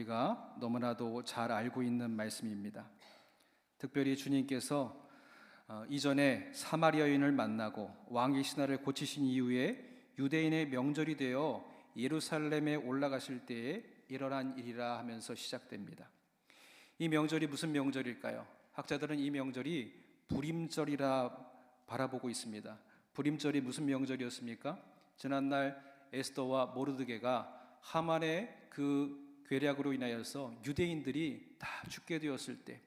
우리가 너무나도 잘 알고 있는 말씀입니다. 특별히 주님께서 어, 이전에 사마리아 여인을 만나고 왕의 신하를 고치신 이후에 유대인의 명절이 되어 예루살렘에 올라가실 때에 일어난 일이라 하면서 시작됩니다. 이 명절이 무슨 명절일까요? 학자들은 이 명절이 불임절이라 바라보고 있습니다. 불임절이 무슨 명절이었습니까? 지난날 에스더와 모르드게가 하만의 그 괴략으로 인하여서 유대인들이 다 죽게 되었을 때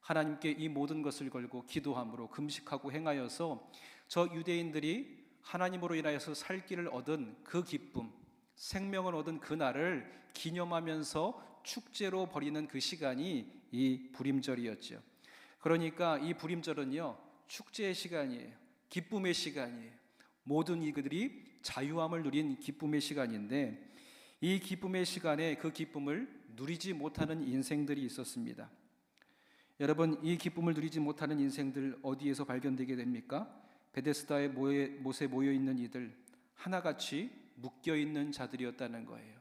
하나님께 이 모든 것을 걸고 기도함으로 금식하고 행하여서 저 유대인들이 하나님으로 인하여서 살 길을 얻은 그 기쁨, 생명을 얻은 그 날을 기념하면서 축제로 벌이는 그 시간이 이 불임절이었죠. 그러니까 이 불임절은요, 축제의 시간이에요. 기쁨의 시간이에요. 모든 이들이 자유함을 누린 기쁨의 시간인데 이 기쁨의 시간에 그 기쁨을 누리지 못하는 인생들이 있었습니다. 여러분 이 기쁨을 누리지 못하는 인생들 어디에서 발견되게 됩니까? 베데스다의 못에 모여 있는 이들 하나같이 묶여 있는 자들이었다는 거예요.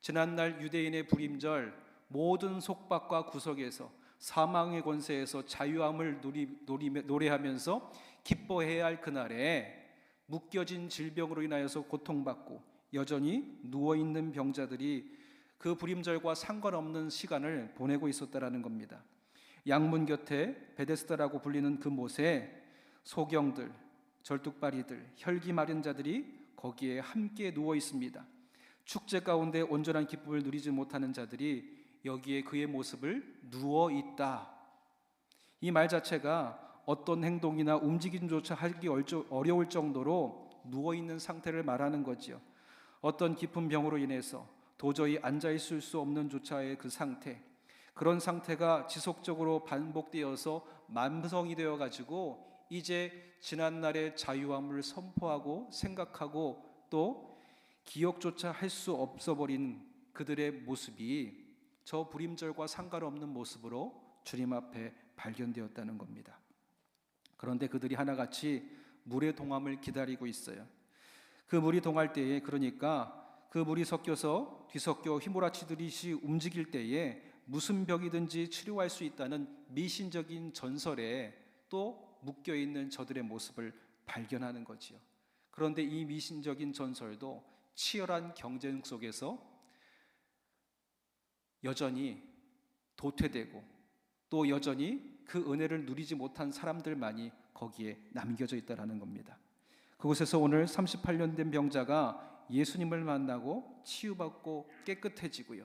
지난날 유대인의 불임절 모든 속박과 구석에서 사망의 권세에서 자유함을 누리, 노리, 노래하면서 기뻐해야 할 그날에 묶여진 질병으로 인하여서 고통받고 여전히 누워 있는 병자들이 그 불임절과 상관없는 시간을 보내고 있었다라는 겁니다. 양문 곁에 베데스다라고 불리는 그 못에 소경들, 절뚝발이들, 혈기 마른 자들이 거기에 함께 누워 있습니다. 축제 가운데 온전한 기쁨을 누리지 못하는 자들이 여기에 그의 모습을 누워 있다. 이 말 자체가 어떤 행동이나 움직임조차 하기 어려울 정도로 누워 있는 상태를 말하는 거지요. 어떤 깊은 병으로 인해서 도저히 앉아 있을 수 없는 조차의 그 상태, 그런 상태가 지속적으로 반복되어서 만성이 되어 가지고 이제 지난날의 자유함을 선포하고 생각하고 또 기억조차 할 수 없어 버린 그들의 모습이 저 불임절과 상관없는 모습으로 주님 앞에 발견되었다는 겁니다. 그런데 그들이 하나같이 물의 동함을 기다리고 있어요. 그 물이 동할 때에 그러니까 그 물이 섞여서 뒤섞여 휘몰아치듯이 움직일 때에 무슨 병이든지 치료할 수 있다는 미신적인 전설에 또 묶여 있는 저들의 모습을 발견하는 거지요. 그런데 이 미신적인 전설도 치열한 경쟁 속에서 여전히 도태되고 또 여전히 그 은혜를 누리지 못한 사람들만이 거기에 남겨져 있다라는 겁니다. 그곳에서 오늘 38년 된 병자가 예수님을 만나고 치유받고 깨끗해지고요.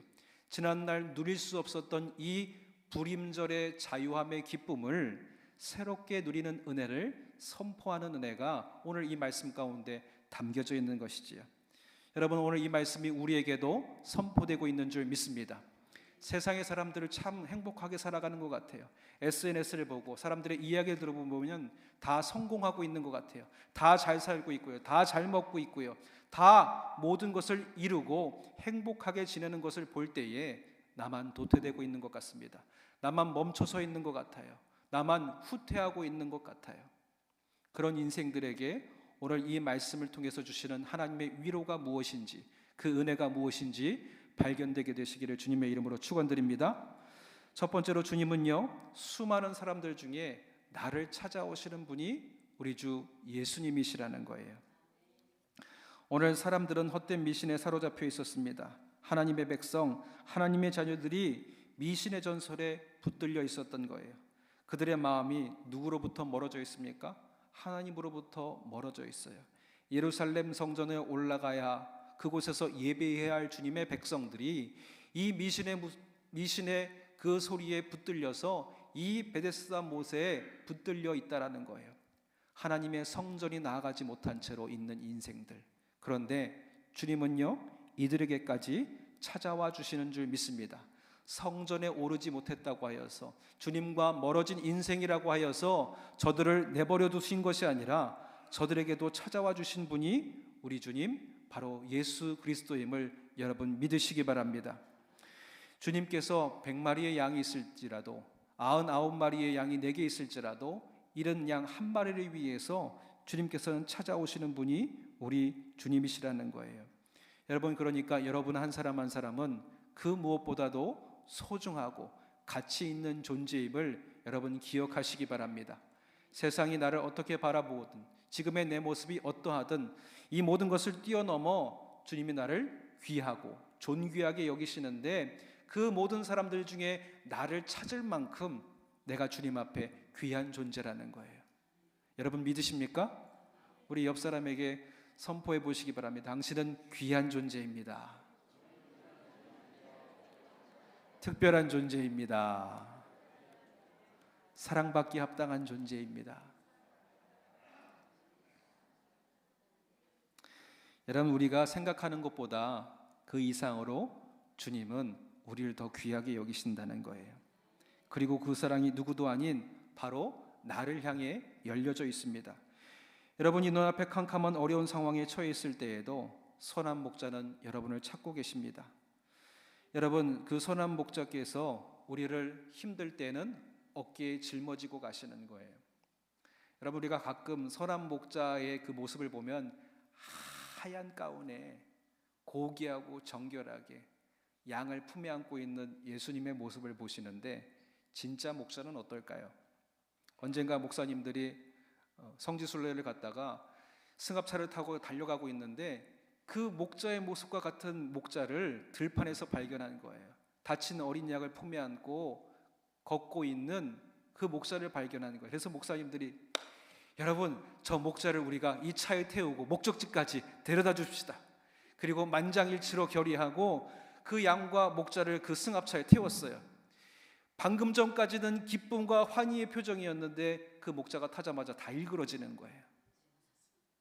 지난날 누릴 수 없었던 이 불임절의 자유함의 기쁨을 새롭게 누리는 은혜를 선포하는 은혜가 오늘 이 말씀 가운데 담겨져 있는 것이지요. 여러분 오늘 이 말씀이 우리에게도 선포되고 있는 줄 믿습니다. 세상의 사람들을 참 행복하게 살아가는 것 같아요. SNS를 보고 사람들의 이야기를 들어보면 다 성공하고 있는 것 같아요. 다 잘 살고 있고요. 다 잘 먹고 있고요. 다 모든 것을 이루고 행복하게 지내는 것을 볼 때에 나만 도태되고 있는 것 같습니다. 나만 멈춰서 있는 것 같아요. 나만 후퇴하고 있는 것 같아요. 그런 인생들에게 오늘 이 말씀을 통해서 주시는 하나님의 위로가 무엇인지, 그 은혜가 무엇인지 발견되게 되시기를 주님의 이름으로 축원드립니다. 첫 번째로 주님은요 수많은 사람들 중에 나를 찾아오시는 분이 우리 주 예수님이시라는 거예요. 오늘 사람들은 헛된 미신에 사로잡혀 있었습니다. 하나님의 백성, 하나님의 자녀들이 미신의 전설에 붙들려 있었던 거예요. 그들의 마음이 누구로부터 멀어져 있습니까? 하나님으로부터 멀어져 있어요. 예루살렘 성전에 올라가야 그곳에서 예배해야 할 주님의 백성들이 이 미신의 미신의 그 소리에 붙들려서 이 베데스다 못에 붙들려 있다라는 거예요. 하나님의 성전이 나아가지 못한 채로 있는 인생들. 그런데 주님은요 이들에게까지 찾아와 주시는 줄 믿습니다. 성전에 오르지 못했다고 하여서 주님과 멀어진 인생이라고 하여서 저들을 내버려 두신 것이 아니라 저들에게도 찾아와 주신 분이 우리 주님 바로 예수 그리스도임을 여러분 믿으시기 바랍니다. 주님께서 100마리의 양이 있을지라도 99마리의 양이 내게 있을지라도 이런 양 한 마리를 위해서 주님께서는 찾아오시는 분이 우리 주님이시라는 거예요. 여러분 그러니까 여러분 한 사람 한 사람은 그 무엇보다도 소중하고 가치 있는 존재임을 여러분 기억하시기 바랍니다. 세상이 나를 어떻게 바라보든 지금의 내 모습이 어떠하든 이 모든 것을 뛰어넘어 주님이 나를 귀하고 존귀하게 여기시는데 그 모든 사람들 중에 나를 찾을 만큼 내가 주님 앞에 귀한 존재라는 거예요. 여러분 믿으십니까? 우리 옆 사람에게 선포해 보시기 바랍니다. 당신은 귀한 존재입니다. 특별한 존재입니다. 사랑받기 합당한 존재입니다. 여러분 우리가 생각하는 것보다 그 이상으로 주님은 우리를 더 귀하게 여기신다는 거예요. 그리고 그 사랑이 누구도 아닌 바로 나를 향해 열려져 있습니다. 여러분이 눈앞에 캄캄한 어려운 상황에 처해 있을 때에도 선한 목자는 여러분을 찾고 계십니다. 여러분 그 선한 목자께서 우리를 힘들 때는 어깨에 짊어지고 가시는 거예요. 여러분 우리가 가끔 선한 목자의 그 모습을 보면 하얀 가운에 고귀하고 정결하게 양을 품에 안고 있는 예수님의 모습을 보시는데 진짜 목사는 어떨까요? 언젠가 목사님들이 어, 성지순례를 갔다가 승합차를 타고 달려가고 있는데 그 목자의 모습과 같은 목자를 들판에서 발견한 거예요. 다친 어린 양을 품에 안고 걷고 있는 그 목자를 발견한 거예요. 그래서 목사님들이 여러분 저 목자를 우리가 이 차에 태우고 목적지까지 데려다 줍시다. 그리고 만장일치로 결의하고 그 양과 목자를 그 승합차에 태웠어요. 방금 전까지는 기쁨과 환희의 표정이었는데 그 목자가 타자마자 다 일그러지는 거예요.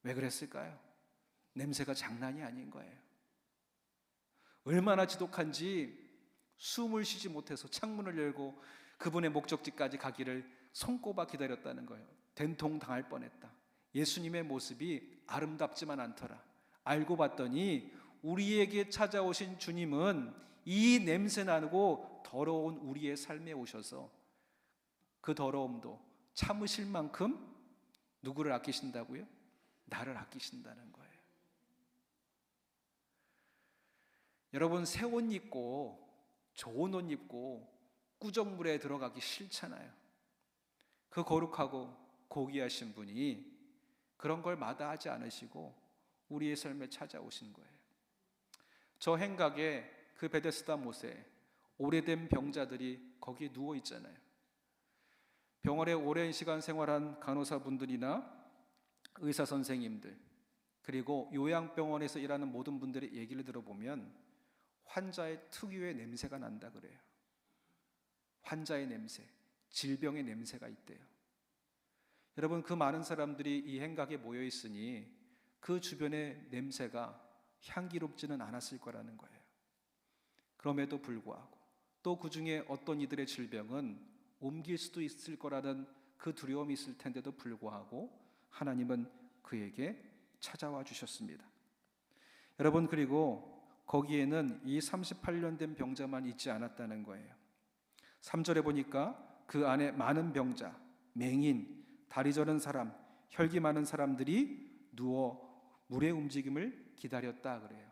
왜 그랬을까요? 냄새가 장난이 아닌 거예요. 얼마나 지독한지 숨을 쉬지 못해서 창문을 열고 그분의 목적지까지 가기를 손꼽아 기다렸다는 거예요. 된통 당할 뻔했다. 예수님의 모습이 아름답지만 않더라. 알고 봤더니 우리에게 찾아오신 주님은 이 냄새 나고 더러운 우리의 삶에 오셔서 그 더러움도 참으실 만큼 누구를 아끼신다고요? 나를 아끼신다는 거예요. 여러분 새 옷 입고 좋은 옷 입고 꾸정물에 들어가기 싫잖아요. 그 거룩하고 고귀하신 분이 그런 걸 마다하지 않으시고 우리의 삶에 찾아오신 거예요. 저 행각에 그 베데스다 못에 오래된 병자들이 거기에 누워 있잖아요. 병원에 오랜 시간 생활한 간호사분들이나 의사 선생님들 그리고 요양병원에서 일하는 모든 분들의 얘기를 들어보면 환자의 특유의 냄새가 난다 그래요. 환자의 냄새, 질병의 냄새가 있대요. 여러분 그 많은 사람들이 이 행각에 모여 있으니 그 주변의 냄새가 향기롭지는 않았을 거라는 거예요. 그럼에도 불구하고 또 그 중에 어떤 이들의 질병은 옮길 수도 있을 거라는 그 두려움이 있을 텐데도 불구하고 하나님은 그에게 찾아와 주셨습니다. 여러분 그리고 거기에는 이 38년 된 병자만 있지 않았다는 거예요. 3절에 보니까 그 안에 많은 병자, 맹인, 다리 저는 사람, 혈기 많은 사람들이 누워 물의 움직임을 기다렸다 그래요.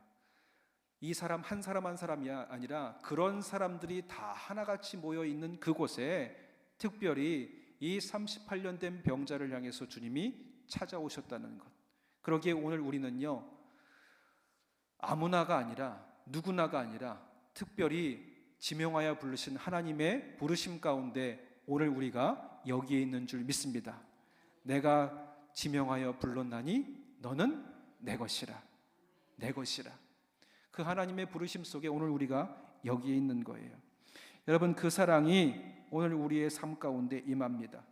이 사람 한 사람 한 사람이 아니라 그런 사람들이 다 하나같이 모여 있는 그곳에 특별히 이 38년 된 병자를 향해서 주님이 찾아오셨다는 것. 그러기에 오늘 우리는요, 아무나가 아니라 누구나가 아니라 특별히 지명하여 부르신 하나님의 부르심 가운데 오늘 우리가 여기에 있는 줄 믿습니다. 내가 지명하여 불렀나니 너는 내 것이라. 내 것이라. 그 하나님의 부르심 속에 오늘 우리가 여기에 있는 거예요. 여러분 그 사랑이 오늘 우리의 삶 가운데 임합니다.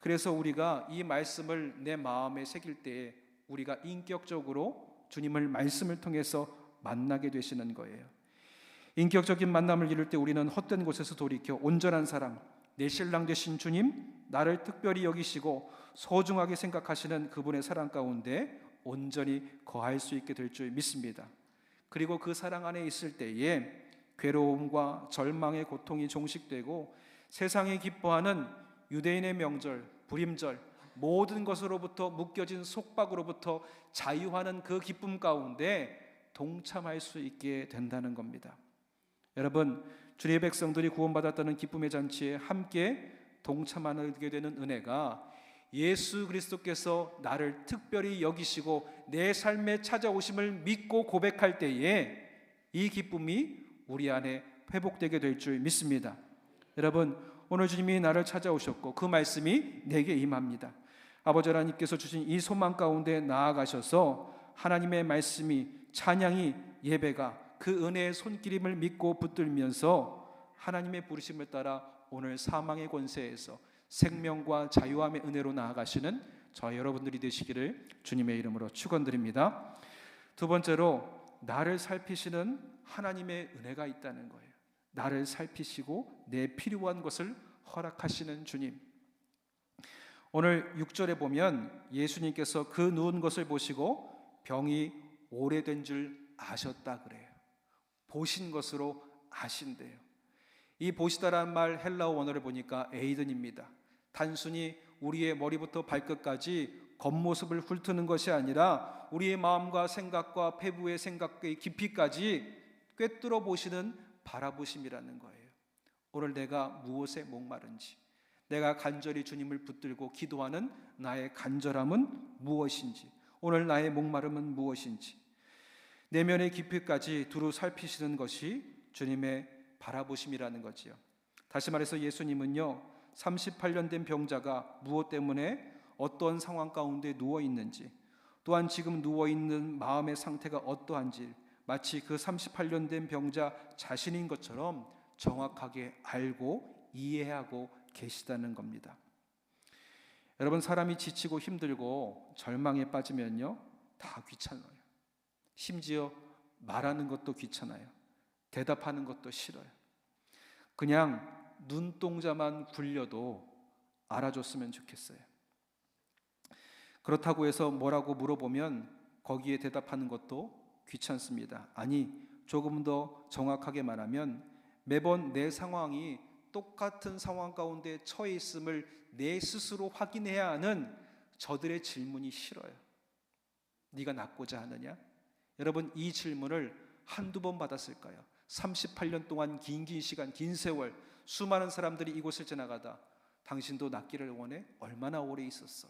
그래서 우리가 이 말씀을 내 마음에 새길 때에 우리가 인격적으로 주님을 말씀을 통해서 만나게 되시는 거예요. 인격적인 만남을 이룰 때 우리는 헛된 곳에서 돌이켜 온전한 사랑, 내 신랑 되신 주님, 나를 특별히 여기시고 소중하게 생각하시는 그분의 사랑 가운데 온전히 거할 수 있게 될 줄 믿습니다. 그리고 그 사랑 안에 있을 때에 괴로움과 절망의 고통이 종식되고 세상이 기뻐하는 유대인의 명절, 불임절, 모든 것으로부터 묶여진 속박으로부터 자유하는 그 기쁨 가운데 동참할 수 있게 된다는 겁니다. 여러분, 주님의 백성들이 구원받았다는 기쁨의 잔치에 함께 동참하게 되는 은혜가 예수 그리스도께서 나를 특별히 여기시고 내 삶에 찾아오심을 믿고 고백할 때에 이 기쁨이 우리 안에 회복되게 될 줄 믿습니다. 여러분, 오늘 주님이 나를 찾아오셨고 그 말씀이 내게 임합니다. 아버지 하나님께서 주신 이 소망 가운데 나아가셔서 하나님의 말씀이 찬양이 예배가 그 은혜의 손길임을 믿고 붙들면서 하나님의 부르심을 따라 오늘 사망의 권세에서 생명과 자유함의 은혜로 나아가시는 저 여러분들이 되시기를 주님의 이름으로 축원드립니다. 두 번째로 나를 살피시는 하나님의 은혜가 있다는 거예요. 나를 살피시고 내 필요한 것을 허락하시는 주님. 오늘 6절에 보면 예수님께서 그 누운 것을 보시고 병이 오래된 줄 아셨다 그래요. 보신 것으로 아신대요. 이 보시다라는 말 헬라어 원어를 보니까 에이든입니다. 단순히 우리의 머리부터 발끝까지 겉모습을 훑는 것이 아니라 우리의 마음과 생각과 폐부의 생각의 깊이까지 꿰뚫어 보시는 바라보심이라는 거예요. 오늘 내가 무엇에 목마른지, 내가 간절히 주님을 붙들고 기도하는 나의 간절함은 무엇인지, 오늘 나의 목마름은 무엇인지, 내면의 깊이까지 두루 살피시는 것이 주님의 바라보심이라는 거지요. 다시 말해서 예수님은요, 38년 된 병자가 무엇 때문에 어떤 상황 가운데 누워 있는지, 또한 지금 누워 있는 마음의 상태가 어떠한지 마치 그 38년 된 병자 자신인 것처럼 정확하게 알고 이해하고 계시다는 겁니다. 여러분 사람이 지치고 힘들고 절망에 빠지면요 다 귀찮아요. 심지어 말하는 것도 귀찮아요. 대답하는 것도 싫어요. 그냥 눈동자만 굴려도 알아줬으면 좋겠어요. 그렇다고 해서 뭐라고 물어보면 거기에 대답하는 것도 귀찮습니다. 아니, 조금 더 정확하게 말하면 매번 내 상황이 똑같은 상황 가운데 처해 있음을 내 스스로 확인해야 하는 저들의 질문이 싫어요. 네가 낫고자 하느냐? 여러분 이 질문을 한두 번 받았을까요? 38년 동안 긴긴 시간, 긴 세월 수많은 사람들이 이곳을 지나가다 당신도 낫기를 원해? 얼마나 오래 있었어?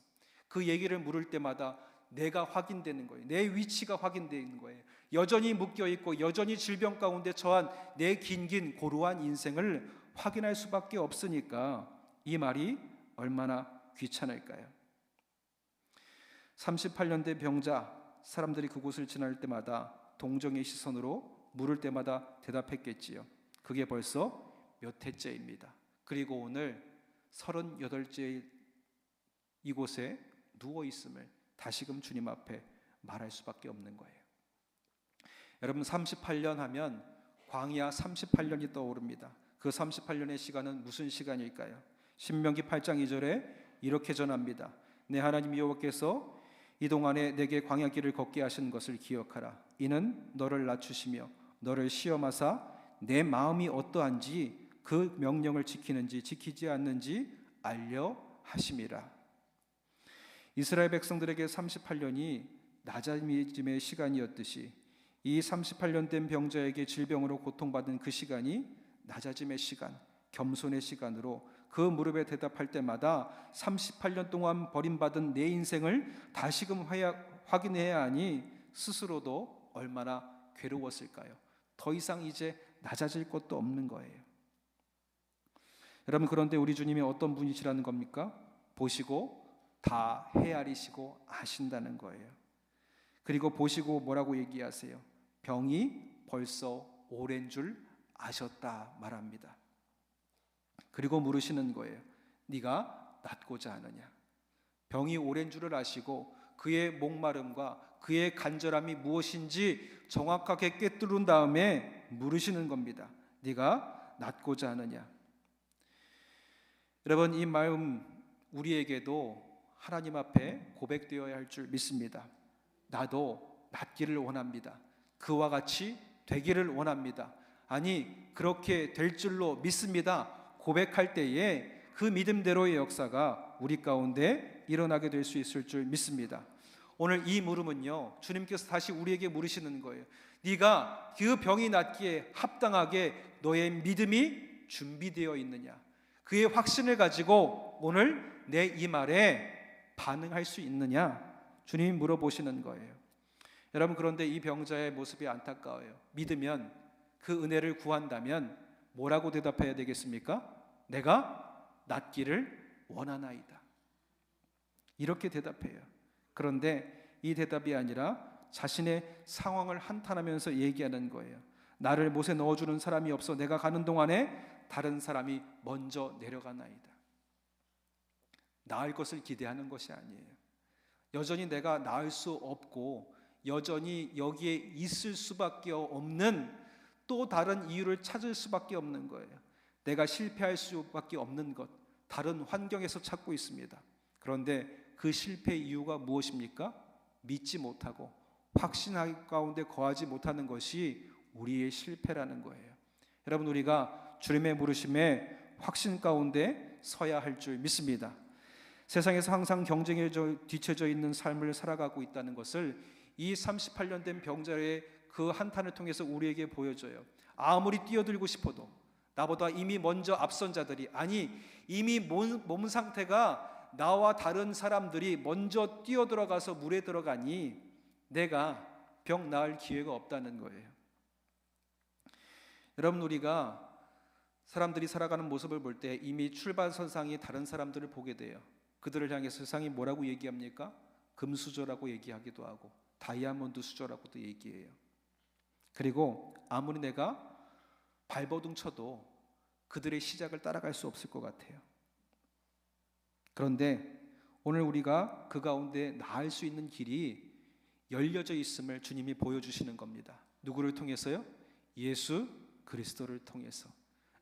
그 얘기를 물을 때마다 내가 확인되는 거예요. 내 위치가 확인되는 거예요. 여전히 묶여 있고 여전히 질병 가운데 처한 내 긴긴 고루한 인생을 확인할 수밖에 없으니까 이 말이 얼마나 귀찮을까요? 38년 된 병자 사람들이 그곳을 지날 때마다 동정의 시선으로 물을 때마다 대답했겠지요. 그게 벌써 몇 해째입니다. 그리고 오늘 38째 이곳에 누워 있음을 다시금 주님 앞에 말할 수밖에 없는 거예요. 여러분 38년 하면 광야 38년이 떠오릅니다. 그 38년의 시간은 무슨 시간일까요? 신명기 8장 2절에 이렇게 전합니다. 내 하나님 여호와께서 이 동안에 내게 광야 길을 걷게 하신 것을 기억하라. 이는 너를 낮추시며 너를 시험하사 내 마음이 어떠한지 그 명령을 지키는지 지키지 않는지 알려 하심이라. 이스라엘 백성들에게 38년이 낮아짐의 시간이었듯이 이 38년 된 병자에게 질병으로 고통받은 그 시간이 낮아짐의 시간, 겸손의 시간으로 그 무릎에 대답할 때마다 38년 동안 버림받은 내 인생을 다시금 확인해야 하니 스스로도 얼마나 괴로웠을까요? 더 이상 이제 낮아질 것도 없는 거예요. 여러분 그런데 우리 주님이 어떤 분이시라는 겁니까? 보시고 다 헤아리시고 아신다는 거예요. 그리고 보시고 뭐라고 얘기하세요? 병이 벌써 오랜 줄 아셨다 말합니다. 그리고 물으시는 거예요. 네가 낫고자 하느냐? 병이 오랜 줄을 아시고 그의 목마름과 그의 간절함이 무엇인지 정확하게 꿰뚫은 다음에 물으시는 겁니다. 네가 낫고자 하느냐? 여러분 이 마음 우리에게도 하나님 앞에 고백되어야 할 줄 믿습니다. 나도 낫기를 원합니다. 그와 같이 되기를 원합니다. 아니, 그렇게 될 줄로 믿습니다. 고백할 때에 그 믿음대로의 역사가 우리 가운데 일어나게 될 수 있을 줄 믿습니다. 오늘 이 물음은요, 주님께서 다시 우리에게 물으시는 거예요. 네가 그 병이 낫기에 합당하게 너의 믿음이 준비되어 있느냐? 그의 확신을 가지고 오늘 내 이 말에 반응할 수 있느냐? 주님이 물어보시는 거예요. 여러분 그런데 이 병자의 모습이 안타까워요. 믿으면 그 은혜를 구한다면 뭐라고 대답해야 되겠습니까? 내가 낫기를 원하나이다. 이렇게 대답해요. 그런데 이 대답이 아니라 자신의 상황을 한탄하면서 얘기하는 거예요. 나를 못에 넣어주는 사람이 없어 내가 가는 동안에 다른 사람이 먼저 내려가나이다. 나을 것을 기대하는 것이 아니에요. 여전히 내가 나을 수 없고 여전히 여기에 있을 수밖에 없는 또 다른 이유를 찾을 수밖에 없는 거예요. 내가 실패할 수밖에 없는 것, 다른 환경에서 찾고 있습니다. 그런데 그 실패 이유가 무엇입니까? 믿지 못하고 확신할 가운데 거하지 못하는 것이 우리의 실패라는 거예요. 여러분 우리가 주님의 부르심에 확신 가운데 서야 할 줄 믿습니다. 세상에서 항상 경쟁에 뒤처져 있는 삶을 살아가고 있다는 것을 이 38년 된 병자의 그 한탄을 통해서 우리에게 보여줘요. 아무리 뛰어들고 싶어도 나보다 이미 먼저 앞선 자들이 아니 이미 몸, 몸 상태가 나와 다른 사람들이 먼저 뛰어들어가서 물에 들어가니 내가 병 나을 기회가 없다는 거예요. 여러분 우리가 사람들이 살아가는 모습을 볼 때 이미 출발선상이 다른 사람들을 보게 돼요. 그들을 향해 세상이 뭐라고 얘기합니까? 금수저라고 얘기하기도 하고 다이아몬드 수저라고도 얘기해요. 그리고 아무리 내가 발버둥 쳐도 그들의 시작을 따라갈 수 없을 것 같아요. 그런데 오늘 우리가 그 가운데 나을 수 있는 길이 열려져 있음을 주님이 보여주시는 겁니다. 누구를 통해서요? 예수 그리스도를 통해서.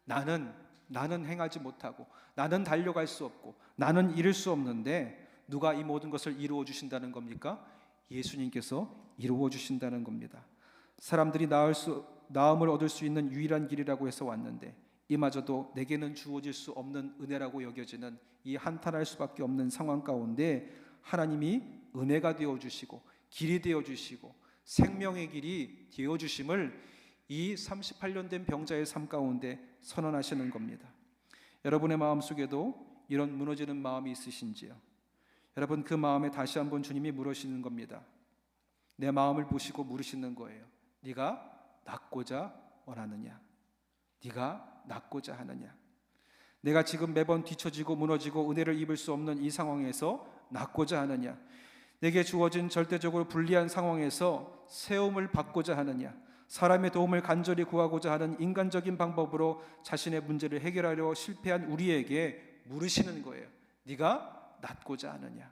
나는 나는 행하지 못하고 나는 달려갈 수 없고 나는 이룰 수 없는데 누가 이 모든 것을 이루어 주신다는 겁니까? 예수님께서 이루어 주신다는 겁니다. 사람들이 나을 수 나음을 얻을 수 있는 유일한 길이라고 해서 왔는데 이마저도 내게는 주어질 수 없는 은혜라고 여겨지는 이 한탄할 수밖에 없는 상황 가운데 하나님이 은혜가 되어 주시고 길이 되어 주시고 생명의 길이 되어 주심을 이 38년 된 병자의 삶 가운데 선언하시는 겁니다. 여러분의 마음 속에도 이런 무너지는 마음이 있으신지요? 여러분 그 마음에 다시 한번 주님이 물으시는 겁니다. 내 마음을 보시고 물으시는 거예요. 네가 낫고자 원하느냐? 네가 낫고자 하느냐? 내가 지금 매번 뒤처지고 무너지고 은혜를 입을 수 없는 이 상황에서 낫고자 하느냐? 내게 주어진 절대적으로 불리한 상황에서 세움을 받고자 하느냐? 사람의 도움을 간절히 구하고자 하는 인간적인 방법으로 자신의 문제를 해결하려 실패한 우리에게 물으시는 거예요. 네가 낫고자 하느냐?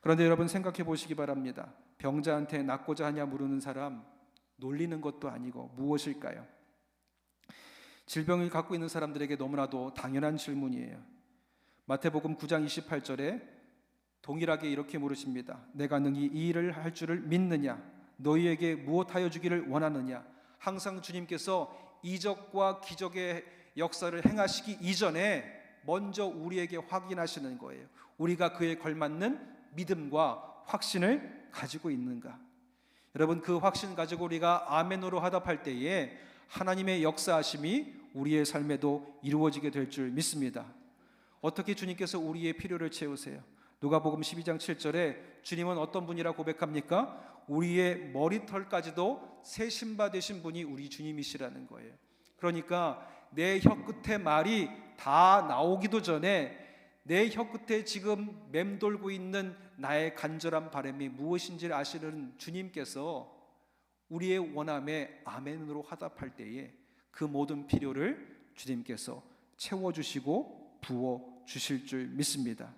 그런데 여러분 생각해 보시기 바랍니다. 병자한테 낫고자 하냐 물으는 사람 놀리는 것도 아니고 무엇일까요? 질병을 갖고 있는 사람들에게 너무나도 당연한 질문이에요. 마태복음 9장 28절에 동일하게 이렇게 물으십니다. 내가 능히 이 일을 할 줄을 믿느냐? 너희에게 무엇하여 주기를 원하느냐? 항상 주님께서 이적과 기적의 역사를 행하시기 이전에 먼저 우리에게 확인하시는 거예요. 우리가 그에 걸맞는 믿음과 확신을 가지고 있는가? 여러분 그 확신 가지고 우리가 아멘으로 화답할 때에 하나님의 역사하심이 우리의 삶에도 이루어지게 될 줄 믿습니다. 어떻게 주님께서 우리의 필요를 채우세요? 누가복음 12장 7절에 주님은 어떤 분이라 고백합니까? 우리의 머리털까지도 세신바 되신 분이 우리 주님이시라는 거예요. 그러니까 내 혀끝에 말이 다 나오기도 전에 내 혀끝에 지금 맴돌고 있는 나의 간절한 바람이 무엇인지를 아시는 주님께서 우리의 원함에 아멘으로 화답할 때에 그 모든 필요를 주님께서 채워주시고 부어 주실 줄 믿습니다.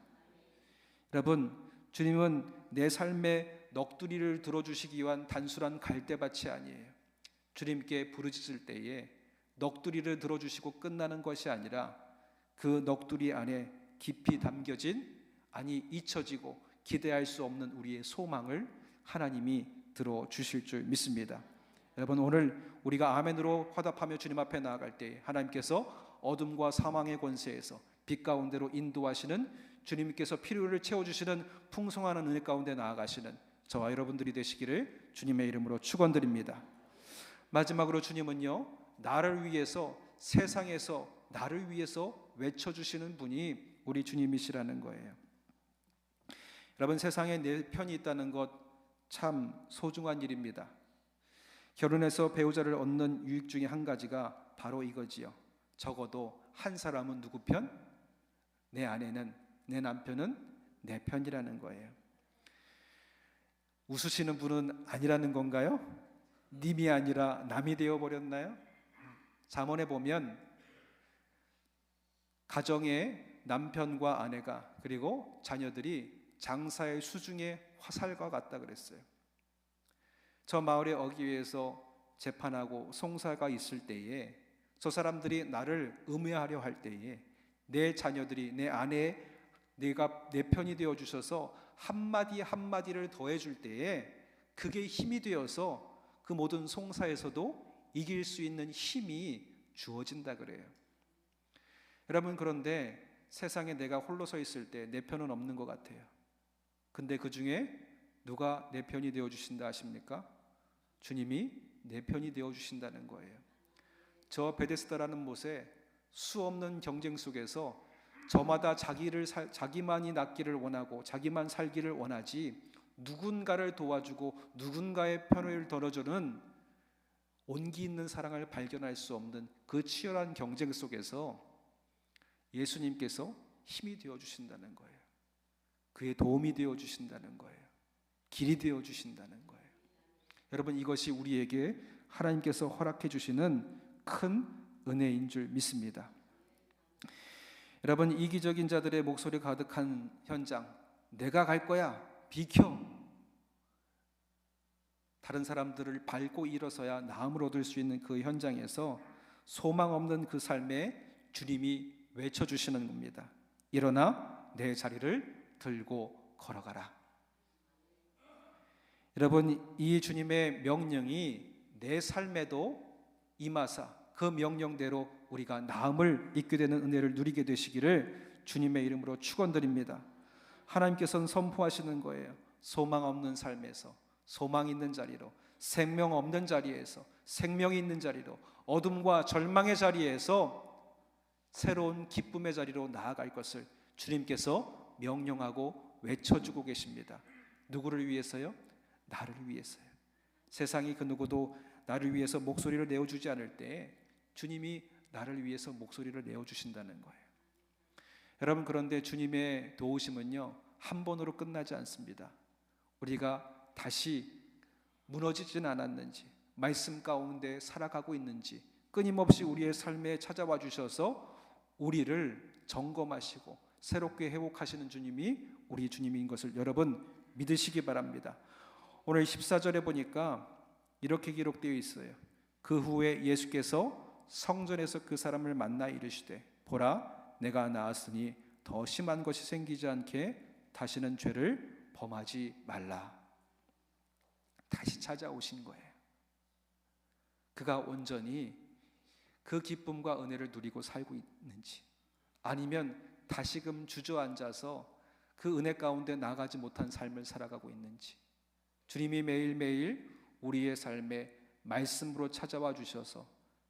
여러분, 주님은 내 삶의 넋두리를 들어주시기 위한 단순한 갈대밭이 아니에요. 주님께 부르짖을 때에 넋두리를 들어주시고 끝나는 것이 아니라 그 넋두리 안에 깊이 담겨진 아니 잊혀지고 기대할 수 없는 우리의 소망을 하나님이 들어 주실 줄 믿습니다. 여러분 오늘 우리가 아멘으로 화답하며 주님 앞에 나아갈 때 하나님께서 어둠과 사망의 권세에서 빛 가운데로 인도하시는 주님께서 필요를 채워 주시는 풍성한 은혜 가운데 나아가시는 저와 여러분들이 되시기를 주님의 이름으로 축원드립니다. 마지막으로 주님은요, 나를 위해서 세상에서 나를 위해서 외쳐 주시는 분이 우리 주님이시라는 거예요. 여러분 세상에 내 편이 있다는 것 참 소중한 일입니다. 결혼해서 배우자를 얻는 유익 중에 한 가지가 바로 이거지요. 적어도 한 사람은 누구 편? 내 아내는 내 남편은 내 편이라는 거예요. 웃으시는 분은 아니라는 건가요? 님이 아니라 남이 되어 버렸나요? 잠언에 보면 가정의 남편과 아내가 그리고 자녀들이 장사의 수중의 화살과 같다 그랬어요. 저 마을의 어귀에서 재판하고 송사가 있을 때에 저 사람들이 나를 음해하려 할 때에 내 자녀들이 내 아내 내가 내 편이 되어 주셔서 한마디 한마디를 더해 줄 때에 그게 힘이 되어서 그 모든 송사에서도 이길 수 있는 힘이 주어진다 그래요. 여러분 그런데 세상에 내가 홀로 서 있을 때 내 편은 없는 것 같아요. 근데 그 중에 누가 내 편이 되어 주신다 하십니까? 주님이 내 편이 되어 주신다는 거예요. 저 베데스다라는 못에 수 없는 경쟁 속에서 저마다 자기를 살, 자기만이 낫기를 원하고 자기만 살기를 원하지 누군가를 도와주고 누군가의 편을 들어주는 온기 있는 사랑을 발견할 수 없는 그 치열한 경쟁 속에서 예수님께서 힘이 되어 주신다는 거예요. 그의 도움이 되어 주신다는 거예요. 길이 되어 주신다는 거예요. 여러분 이것이 우리에게 하나님께서 허락해 주시는 큰 은혜인 줄 믿습니다. 여러분 이기적인 자들의 목소리 가득한 현장, 내가 갈 거야, 비켜. 다른 사람들을 밟고 일어서야 나음을 얻을 수 있는 그 현장에서 소망 없는 그 삶에 주님이 외쳐주시는 겁니다. 일어나 내 자리를 들고 걸어가라. 여러분, 이 주님의 명령이 내 삶에도 임하사 그 명령대로 우리가 나음을 잊게 되는 은혜를 누리게 되시기를 주님의 이름으로 축원드립니다. 하나님께서는 선포하시는 거예요. 소망 없는 삶에서 소망 있는 자리로 생명 없는 자리에서 생명이 있는 자리로 어둠과 절망의 자리에서 새로운 기쁨의 자리로 나아갈 것을 주님께서 명령하고 외쳐주고 계십니다. 누구를 위해서요? 나를 위해서요. 세상이 그 누구도 나를 위해서 목소리를 내어주지 않을 때 주님이 나를 위해서 목소리를 내어주신다는 거예요. 여러분 그런데 주님의 도우심은요 한 번으로 끝나지 않습니다. 우리가 다시 무너지진 않았는지 말씀 가운데 살아가고 있는지 끊임없이 우리의 삶에 찾아와 주셔서 우리를 점검하시고 새롭게 회복하시는 주님이 우리 주님인 것을 여러분 믿으시기 바랍니다. 오늘 14절에 보니까 이렇게 기록되어 있어요. 그 후에 예수께서 성전에서 그 사람을 만나 이르시되 보라 내가 나았으니 더 심한 것이 생기지 않게 다시는 죄를 범하지 말라. 다시 찾아오신 거예요. 그가 온전히 그 기쁨과 은혜를 누리고 살고 있는지 아니면 다시금 주저앉아서 그 은혜 가운데 나가지 못한 삶을 살아가고 있는지 주님이 매일매일 우리의 삶에 말씀으로 찾아와 주셔서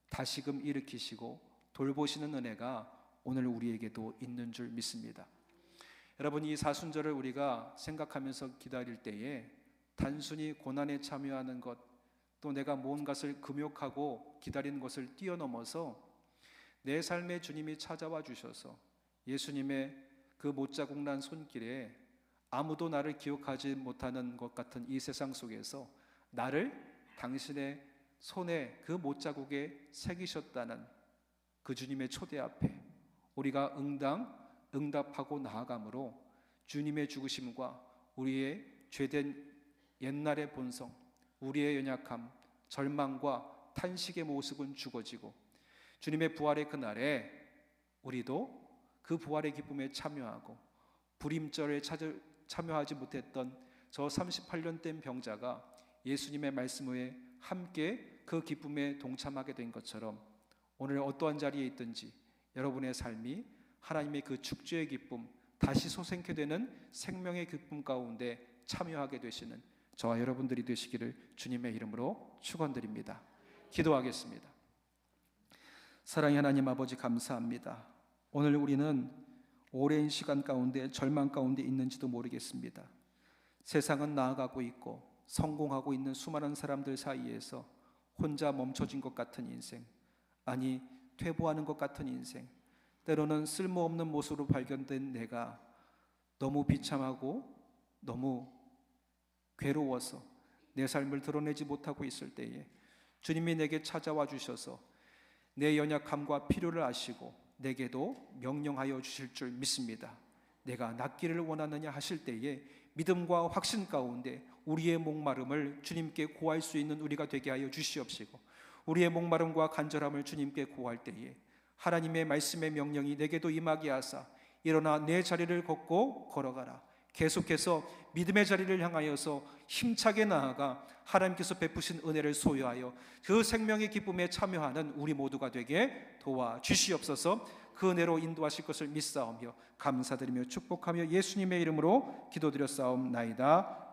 다시금 일으키시고 돌보시는 은혜가 오늘 우리에게도 있는 줄 믿습니다. 여러분 이 사순절을 우리가 생각하면서 기다릴 때에 단순히 고난에 참여하는 것, 또 내가 무엇을 금욕하고 기다리는 것을 뛰어넘어서 내 삶에 주님이 찾아와 주셔서 예수님의 그 못자국 난 손길에 아무도 나를 기억하지 못하는 것 같은 이 세상 속에서 나를 당신의 손에 그 못자국에 새기셨다는 그 주님의 초대 앞에 우리가 응당 응답하고 나아감으로 주님의 죽으심과 우리의 죄된 옛날의 본성, 우리의 연약함, 절망과 탄식의 모습은 죽어지고 주님의 부활의 그날에 우리도 그 부활의 기쁨에 참여하고 불임절에 참여하지 못했던 저 38년 된 병자가 예수님의 말씀 후에 함께 그 기쁨에 동참하게 된 것처럼 오늘 어떠한 자리에 있든지 여러분의 삶이 하나님의 그 축제의 기쁨 다시 소생케 되는 생명의 기쁨 가운데 참여하게 되시는 저와 여러분들이 되시기를 주님의 이름으로 축원드립니다. 기도하겠습니다. 사랑의 하나님 아버지 감사합니다. 오늘 우리는 오랜 시간 가운데 절망 가운데 있는지도 모르겠습니다. 세상은 나아가고 있고 성공하고 있는 수많은 사람들 사이에서 혼자 멈춰진 것 같은 인생, 아니 퇴보하는 것 같은 인생, 때로는 쓸모없는 모습으로 발견된 내가 너무 비참하고 너무 괴로워서 내 삶을 드러내지 못하고 있을 때에 주님이 내게 찾아와 주셔서 내 연약함과 필요를 아시고 내게도 명령하여 주실 줄 믿습니다. 내가 낫기를 원하느냐 하실 때에 믿음과 확신 가운데 우리의 목마름을 주님께 구할 수 있는 우리가 되게 하여 주시옵시고 우리의 목마름과 간절함을 주님께 구할 때에 하나님의 말씀의 명령이 내게도 임하게 하사 일어나 내 자리를 걷고 걸어가라. 계속해서 믿음의 자리를 향하여서 힘차게 나아가 하나님께서 베푸신 은혜를 소유하여 그 생명의 기쁨에 참여하는 우리 모두가 되게 도와 주시옵소서. 그 은혜로 인도하실 것을 믿사오며 감사드리며 축복하며 예수님의 이름으로 기도드렸사옵나이다.